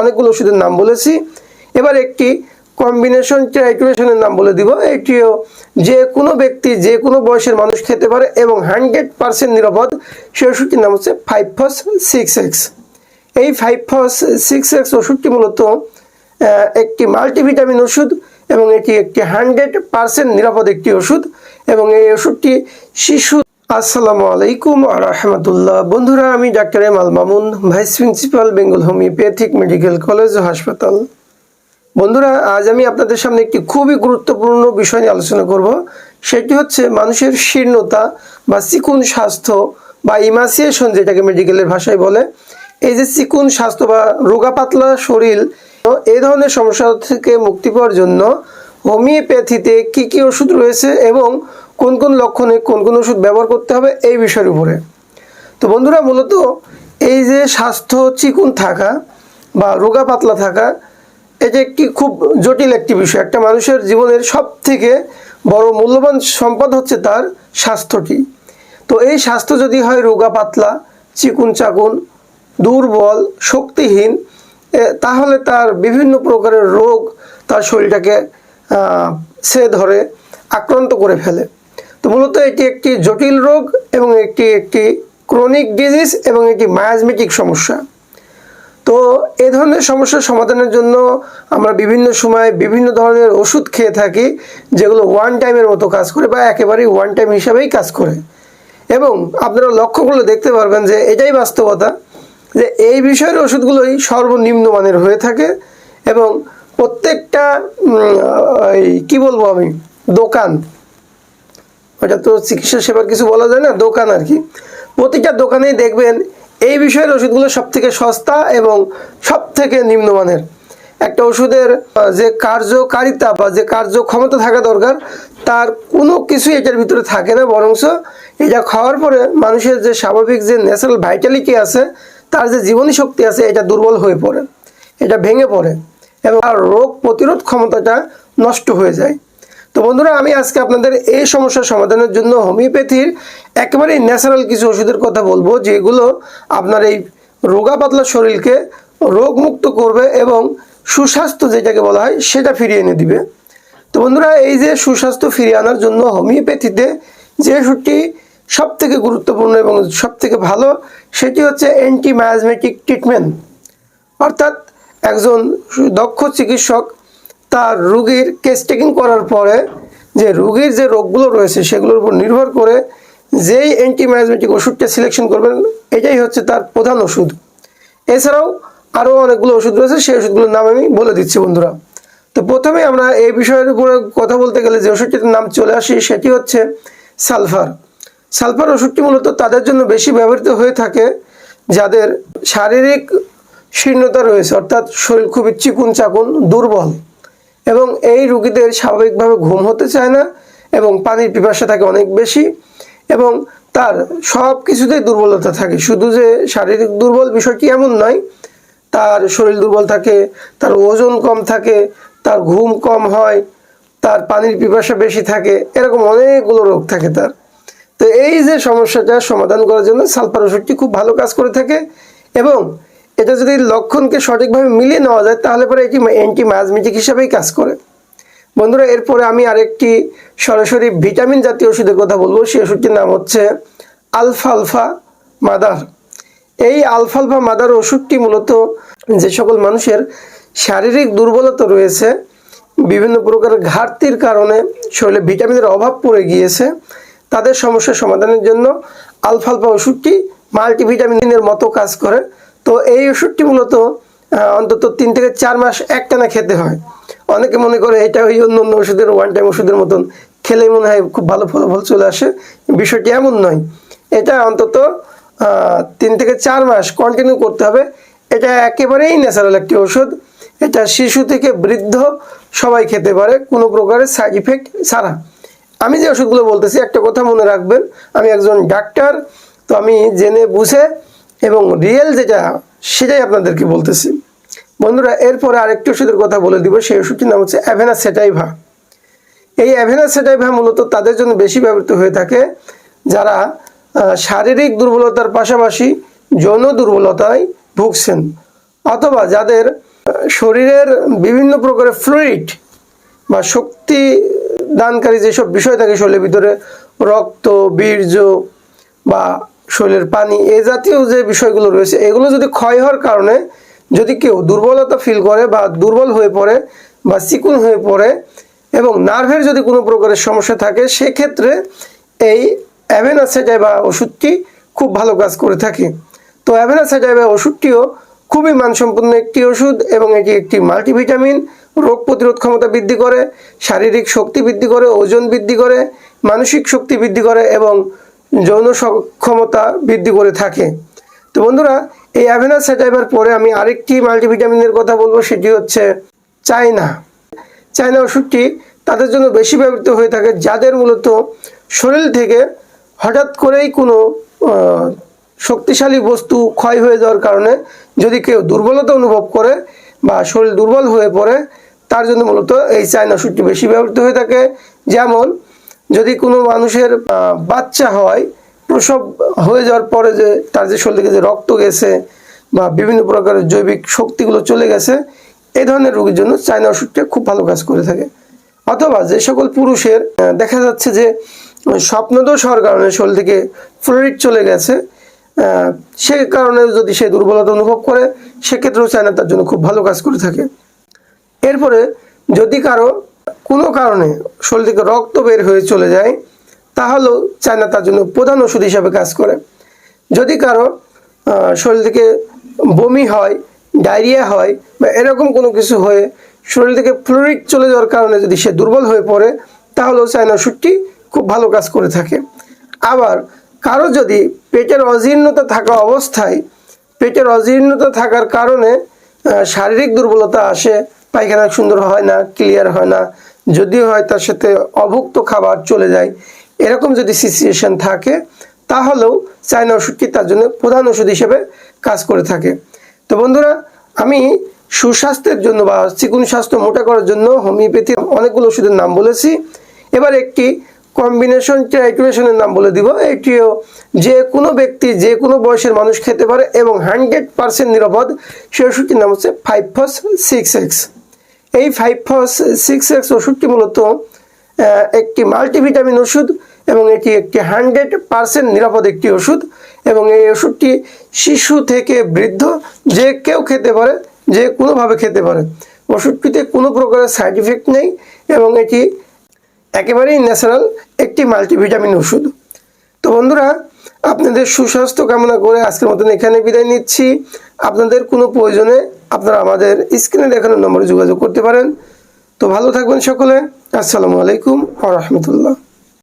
অনেকগুলো ওষুধের নাম বলেছি। এবার একটি কম্বিনেশন ট্রাইটুরেশনের নাম বলে দিব। এটিও যে কোনো ব্যক্তি, যে কোনো বয়সের মানুষ খেতে পারে এবং হান্ড্রেড পার্সেন্ট নিরাপদ। সেই ওষুধটির নাম হচ্ছে ফাইভ ফস সিক্স এক্স এই ফাইভ ফস সিক্স এক্স ওষুধটি মূলত একটি মাল্টিভিটামিন ওষুধ এবং এটি একটি হান্ড্রেড পার্সেন্ট নিরাপদ একটি ওষুধ এবং এই ওষুধটি শিশু আসসালামু আলাইকুম আর রহমতুল্লাহ। বন্ধুরা, আমি doctor M Al Mamun, vice principal, Bengal homeopathic medical college ও হাসপাতাল। বন্ধুরা, আজ আমি আপনাদের সামনে একটি খুবই গুরুত্বপূর্ণ বিষয় নিয়ে আলোচনা করব। সেটি হচ্ছে মানুষের শীর্ণতা বা চিকুন স্বাস্থ্য বা ইমাসিয়েশন, যেটাকে মেডিকেলের ভাষায় বলে। এই যে চিকুন স্বাস্থ্য বা রোগা পাতলা শরীর এই ধরনের সমস্যা থেকে মুক্তি পাওয়ার জন্য হোমিওপ্যাথিতে কি কি ওষুধ রয়েছে এবং কোন কোন লক্ষণে কোন কোন ওষুধ ব্যবহার করতে হবে এই বিষয়ের উপরে। তো বন্ধুরা, মূলত এই যে স্বাস্থ্য চিকুন থাকা বা রোগা পাতলা থাকা এটা একটি খুব জটিল একটি বিষয়। একটা মানুষের জীবনের সব থেকে বড় মূল্যবান সম্পদ হচ্ছে তার স্বাস্থ্যটি। তো এই স্বাস্থ্য যদি হয় রোগা পাতলা, চিকুন চাকুন, দুর্বল, শক্তিহীন তাহলে তার বিভিন্ন প্রকারের রোগ তার শরীরটাকে সে ধরে আক্রান্ত করে ফেলে। তো মূলত এটি একটি জটিল রোগ এবং একটি একটি ক্রনিক ডিজিজ এবং একটি মায়াজমেটিক সমস্যা। তো এই ধরনের সমস্যার সমাধানের জন্য আমরা বিভিন্ন সময় বিভিন্ন ধরনের ওষুধ খেয়ে থাকি, যেগুলো ওয়ান টাইমের মতো কাজ করে বা একেবারেই ওয়ান টাইম হিসাবেই কাজ করে। এবং আপনারা লক্ষ্য করলে দেখতে পারবেন যে এটাই বাস্তবতা, যে এই বিষয়ের ওষুধগুলোই সর্বনিম্ন মানের হয়ে থাকে এবং প্রত্যেকটা এই, কী বলব আমি, দোকান ওটা তো চিকিৎসা সেবার কিছু বলা যায় না, দোকান আর কি। প্রতিটা দোকানেই দেখবেন এই বিষয়ের ওষুধগুলো সব থেকে সস্তা এবং সব থেকে নিম্নমানের। একটা ওষুধের যে কার্যকারিতা বা যে কার্যক্ষমতা থাকা দরকার, তার কোনো কিছুই এটার ভিতরে থাকে না বরংস এটা খাওয়ার পরে মানুষের যে স্বাভাবিক যে ন্যাচারাল ভাইটালিটি আছে, তার যে জীবনী শক্তি আছে, এটা দুর্বল হয়ে পড়ে, এটা ভেঙে পড়ে এবং তার রোগ প্রতিরোধ ক্ষমতাটা নষ্ট হয়ে যায়। তো বন্ধুরা, আমি আজকে আপনাদের এই সমস্যার সমাধানের জন্য হোমিওপ্যাথির একেবারেই ন্যাচারাল কিছু ওষুধের কথা বলব, যেগুলো আপনার এই রোগা পাতলা শরীরকে রোগমুক্ত করবে এবং সুস্বাস্থ্য যেটাকে বলা হয়, সেটা ফিরিয়ে এনে দিবে। তো বন্ধুরা, এই যে সুস্বাস্থ্য ফিরিয়ে আনার জন্য হোমিওপ্যাথিতে যে ওষুধটি সব থেকে গুরুত্বপূর্ণ এবং সব থেকে ভালো, সেটি হচ্ছে অ্যান্টি মায়াজমেটিক ট্রিটমেন্ট অর্থাৎ একজন দক্ষ চিকিৎসক তার রুগীর কেস টেকিং করার পরে যে রুগীর যে রোগগুলো রয়েছে সেগুলোর উপর নির্ভর করে যেই অ্যান্টিমায়াজমেটিক ওষুধটা সিলেকশন করবেন, এটাই হচ্ছে তার প্রধান ওষুধ। এছাড়াও আরও অনেকগুলো ওষুধ রয়েছে, সেই ওষুধগুলোর নাম আমি বলে দিচ্ছি বন্ধুরা। তো প্রথমে আমরা এই বিষয়ের উপরে কথা বলতে গেলে যে ওষুধটির নাম চলে আসি, সেটি হচ্ছে সালফার। সালফার ওষুধটি মূলত তাদের জন্য বেশি ব্যবহৃত হয়ে থাকে, যাদের শারীরিক শীর্ণতা রয়েছে, অর্থাৎ শরীর খুবই চিকুন চাকুন দুর্বল। এবং এই রুগীদের স্বাভাবিকভাবে ঘুম হতে চায় না এবং পানির পিপাসা থাকে অনেক বেশি এবং তার সব কিছুতেই দুর্বলতা থাকে। শুধু যে শারীরিক দুর্বল বিষয়টি এমন নয়, তার শরীর দুর্বল থাকে, তার ওজন কম থাকে, তার ঘুম কম হয়, তার পানির পিপাসা বেশি থাকে, এরকম অনেকগুলো রোগ থাকে তার। তো এই যে সমস্যাটা সমাধান করার জন্য সালফার ওষুধটি খুব ভালো কাজ করে থাকে এবং এটা যদি লক্ষণকে সঠিকভাবে মিলিয়ে নেওয়া যায়, তাহলে পরে এটি অ্যান্টি হিসাবেই কাজ করে। বন্ধুরা, এরপরে আমি আরেকটি সরাসরি ভিটামিন জাতীয় ওষুধের কথা বলব, সেই ওষুধটির নাম হচ্ছে আলফা আলফা মাদার। এই আলফা আলফা মাদার ওষুধটি মূলত যে সকল মানুষের শারীরিক দুর্বলতা রয়েছে, বিভিন্ন প্রকার ঘাটতির কারণে শরীরে ভিটামিনের অভাব পড়ে গিয়েছে, তাদের সমস্যার সমাধানের জন্য আলফা আলফা ওষুধটি মাল্টিভিটামিনের মতো কাজ করে। তো এই ওষুধটি মূলত অন্তত তিন থেকে চার মাস একটানা খেতে হয়। অনেকে মনে করে এটা ওই অন্য অন্য ওষুধের ওয়ান টাইম ওষুধের মতন খেলে মনে হয় খুব ভালো ফলাফল চলে আসে। বিষয়টি এমন নয়। এটা অন্তত তিন থেকে চার মাস কন্টিনিউ করতে হবে। এটা একেবারেই ন্যাচারাল একটি ওষুধ। এটা শিশু থেকে বৃদ্ধ সবাই খেতে পারে, কোনো প্রকারের সাইড ইফেক্ট ছাড়া। আমি যে ওষুধগুলো বলতেছি, একটা কথা মনে রাখবেন, আমি একজন ডাক্তার, তো আমি জেনে বুঝে এবং রিয়েল যেটা সেটাই আপনাদেরকে বলতেছি। বন্ধুরা, এরপরে আরেকটি ওষুধের কথা বলে দিব, সেই ওষুধটির নাম হচ্ছে অ্যাভেনা সেটাইভা এই অ্যাভেনা সেটাইভা মূলত তাদের জন্য বেশি ব্যবহৃত হয়ে থাকে, যারা শারীরিক দুর্বলতার পাশাপাশি যৌন দুর্বলতায় ভুগছেন, অথবা যাদের শরীরের বিভিন্ন প্রকারের ফ্লুইড বা শক্তি দানকারী যেসব বিষয় থাকে, শরীরের ভিতরে রক্ত, বীর্য বা শরীরের পানি, এ জাতীয় যে বিষয়গুলো রয়েছে, এগুলো যদি ক্ষয় হওয়ার কারণে যদি কেউ দুর্বলতা ফিল করে বা দুর্বল হয়ে পড়ে বা চিকুন হয়ে পড়ে এবং নার্ভের যদি কোনো প্রকারের সমস্যা থাকে, সেক্ষেত্রে এই অ্যাভেনাসেটাই বা ওষুধটি খুব ভালো কাজ করে থাকে। তো অ্যাভেনাসেটাই বা ওষুধটিও খুবই মানসম্পন্ন একটি ওষুধ এবং এটি একটি মাল্টিভিটামিন রোগ প্রতিরোধ ক্ষমতা বৃদ্ধি করে, শারীরিক শক্তি বৃদ্ধি করে, ওজন বৃদ্ধি করে, মানসিক শক্তি বৃদ্ধি করে এবং যৌন সক্ষমতা বৃদ্ধি করে থাকে। তো বন্ধুরা, এই অ্যাভেনাস সেটাইবার পরে আমি আরেকটি মাল্টিভিটামিনের কথা বলব, সেটি হচ্ছে চায়না চায়না ওষুধটি তাদের জন্য বেশি ব্যবহৃত হয়ে থাকে, যাদের মূলত শরীর থেকে হঠাৎ করেই কোনো শক্তিশালী বস্তু ক্ষয় হয়ে যাওয়ার কারণে যদি কেউ দুর্বলতা অনুভব করে বা শরীর দুর্বল হয়ে পড়ে, তার জন্য মূলত এই চায়না ওষুধটি বেশি ব্যবহৃত হয়ে থাকে। যেমন যদি কোনো মানুষের বাচ্চা হয়, প্রসব হয়ে যাওয়ার পরে যে তার যে শরীর থেকে যে রক্ত গেছে বা বিভিন্ন প্রকারের জৈবিক শক্তিগুলো চলে গেছে এই ধরনের রোগীর জন্য চায়না ওষুধটা খুব ভালো কাজ করে থাকে। অথবা যে সকল পুরুষের দেখা যাচ্ছে যে স্বপ্নদোষ হওয়ার কারণে শরীর থেকে ফ্লুইড চলে গেছে সে কারণে যদি সে দুর্বলতা অনুভব করে, সেক্ষেত্রেও চায়না তার জন্য খুব ভালো কাজ করে থাকে। এরপরে যদি কারও কোনো কারণে শরীর থেকে রক্ত বের হয়ে চলে যায়, তাহলেও চায়না তার জন্য প্রধান ওষুধ হিসাবে কাজ করে। যদি কারও শরীর থেকে বমি হয়, ডায়রিয়া হয় বা এরকম কোনো কিছু হয়ে শরীর থেকে ফ্লুইড চলে যাওয়ার কারণে যদি সে দুর্বল হয়ে পড়ে, তাহলেও চায়না ওষুধটি খুব ভালো কাজ করে থাকে। আবার কারও যদি পেটের অজীর্ণতা থাকা অবস্থায়, পেটের অজীর্ণতা থাকার কারণে শারীরিক দুর্বলতা আসে পায়খানা সুন্দর হয় না ক্লিয়ার হয় না, যদিও হয় তার সাথে অভুক্ত খাবার চলে যায়, এরকম যদি সিচুয়েশন থাকে, তাহলেও চায়না ওষুধটি তার জন্য প্রধান ওষুধ হিসেবে কাজ করে থাকে। তো বন্ধুরা, আমি সুস্বাস্থ্যের জন্য বা চিকুন স্বাস্থ্য মোটা করার জন্য হোমিওপ্যাথি অনেকগুলো ওষুধের নাম বলেছি। এবার একটি কম্বিনেশন ট্রাইকুলেশনের নাম বলে দিব। এটিও যে কোনো ব্যক্তি, যে কোনো বয়সের মানুষ খেতে পারে এবং হান্ড্রেড পার্সেন্ট নিরাপদ। সেই ওষুধটির নাম হচ্ছে ফাইভ ফস সিক্স এক্স এই ফাইভ ফস সিক্স এক্স ওষুধটি মূলত একটি মাল্টিভিটামিন ওষুধ এবং এটি একটি হান্ড্রেড পার্সেন্ট নিরাপদ একটি ওষুধ এবং এই ওষুধটি শিশু থেকে বৃদ্ধ যে কেউ খেতে পারে, যে কোনোভাবে খেতে পারে। ওষুধটিতে কোনো প্রকারের সাইড ইফেক্ট নেই এবং এটি একেবারেই ন্যাচারাল একটি মাল্টিভিটামিন ওষুধ। তো বন্ধুরা, আপনাদের সুস্বাস্থ্য কামনা করে আজকের মতন এখানে বিদায় নিচ্ছি। আপনাদের কোনো প্রয়োজনে আপনারা আমাদের স্ক্রিনে দেখানো নম্বরে যোগাযোগ করতে পারেন। তো ভালো থাকবেন সকলে। আসসালামু আলাইকুম আ রহমতুল্লাহ।